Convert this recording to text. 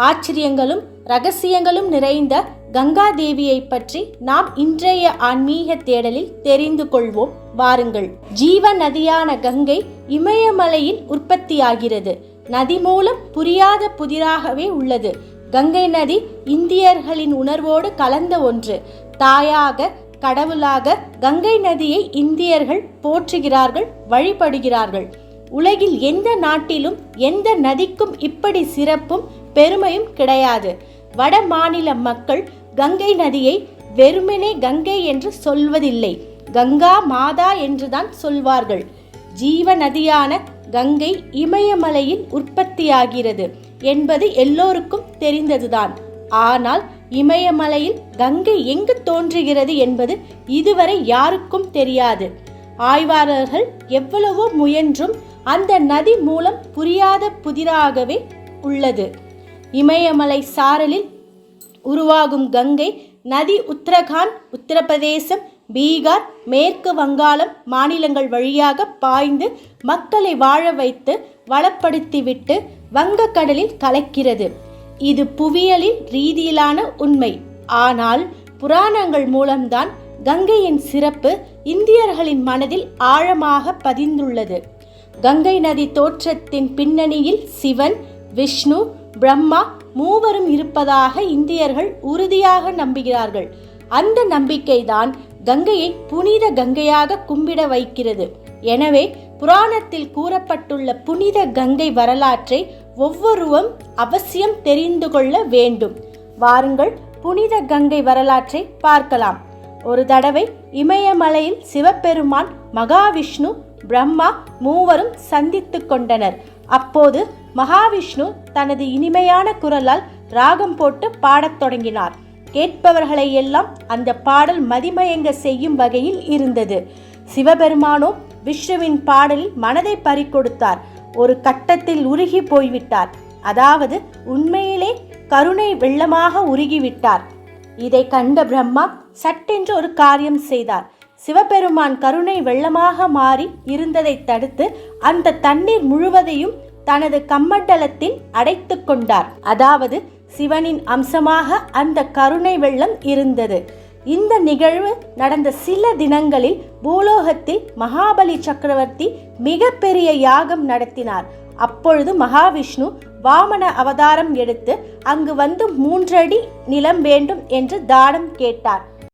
ஆச்சரியங்களும் ரகசியங்களும் நிறைந்த கங்கா தேவியை பற்றி நாம் இன்றைய ஆன்மீக தேடலில் தெரிந்து கொள்வோம். வாருங்கள். ஜீவ நதியான கங்கை இமயமலையில் உற்பத்தியாகிறது. நதி மூலம் புரியாத புதிராகவே உள்ளது. கங்கை நதி இந்தியர்களின் உணர்வோடு கலந்த ஒன்று. தாயாக கடவுளாக கங்கை நதியை இந்தியர்கள் போற்றுகிறார்கள் வழிபடுகிறார்கள். உலகில் எந்த நாட்டிலும் எந்த நதிக்கும் இப்படி சிறப்பும் பெருமையும் கிடையாது. வட மாநில மக்கள் கங்கை நதியை வெறுமனே கங்கை என்று சொல்வதில்லை. கங்கா மாதா என்றுதான் சொல்வார்கள். ஜீவ நதியான கங்கை இமயமலையில் உற்பத்தியாகிறது என்பது எல்லோருக்கும் தெரிந்ததுதான். ஆனால் இமயமலையில் கங்கை எங்கு தோன்றுகிறது என்பது இதுவரை யாருக்கும் தெரியாது. ஆய்வாளர்கள் எவ்வளவோ முயன்றும் அந்த நதி மூலம் புரியாத புதிராகவே உள்ளது. இமயமலை சாரலில் உருவாகும் கங்கை நதி உத்தரகாண்ட் உத்தரப்பிரதேசம் பீகார் மேற்கு வங்காளம் மாநிலங்கள் வழியாக பாய்ந்து மக்களை வாழ வைத்து வளப்படுத்திவிட்டு வங்கக்கடலில் கலக்கிறது. இது புவியியலில் ரீதியிலான உண்மை. ஆனால் புராணங்கள் மூலம்தான் கங்கையின் சிறப்பு இந்தியர்களின் மனதில் ஆழமாக பதிந்துள்ளது. கங்கை நதி தோற்றத்தின் பின்னணியில் சிவன் விஷ்ணு பிரம்மா மூவரும் இருப்பதாக இந்தியர்கள் உறுதியாக நம்புகிறார்கள். அந்த நம்பிக்கைதான் கங்கையை புனித கங்கையாக கும்பிட வைக்கிறது. எனவே புராணத்தில் கூறப்பட்டுள்ள புனித கங்கை வரலாற்றை ஒவ்வொருவரும் அவசியம் தெரிந்து கொள்ள வேண்டும். வாருங்கள் புனித கங்கை வரலாற்றை பார்க்கலாம். ஒரு தடவை இமயமலையில் சிவபெருமான் மகாவிஷ்ணு பிரம்மா மூவரும் சந்தித்து கொண்டனர். அப்போது மகாவிஷ்ணு தனது இனிமையான குரலால் ராகம் போட்டு பாடத் தொடங்கினார். கேட்பவர்களை எல்லாம் அந்த பாடல் மதிமயங்க செய்யும் வகையில் இருந்தது. சிவபெருமானோ விஷ்ணுவின் பாடலில் மனதை பறிக்கொடுத்தார். ஒரு கட்டத்தில் உருகி போய்விட்டார். அதாவது உண்மையிலே கருணை வெள்ளமாக உருகிவிட்டார். இதை கண்ட பிரம்மா சட்டென்று ஒரு காரியம் செய்தார். சிவபெருமான் கருணை வெள்ளமாக மாறி இருந்ததை தடுத்து அந்த தண்ணீர் முழுவதையும் தனது கம்மண்டலத்தில் அடைத்து கொண்டார். அதாவது சிவனின் அம்சமாக அந்த கருணை வெள்ளம் இருந்தது. இந்த நிகழ்வு நடந்த சில தினங்களில் பூலோகத்தில் மகாபலி சக்கரவர்த்தி மிகப்பெரிய யாகம் நடத்தினார். அப்பொழுது மகாவிஷ்ணு வாமன அவதாரம் எடுத்து அங்கு வந்து மூன்றடி நிலம் வேண்டும் என்று தானம் கேட்டார்.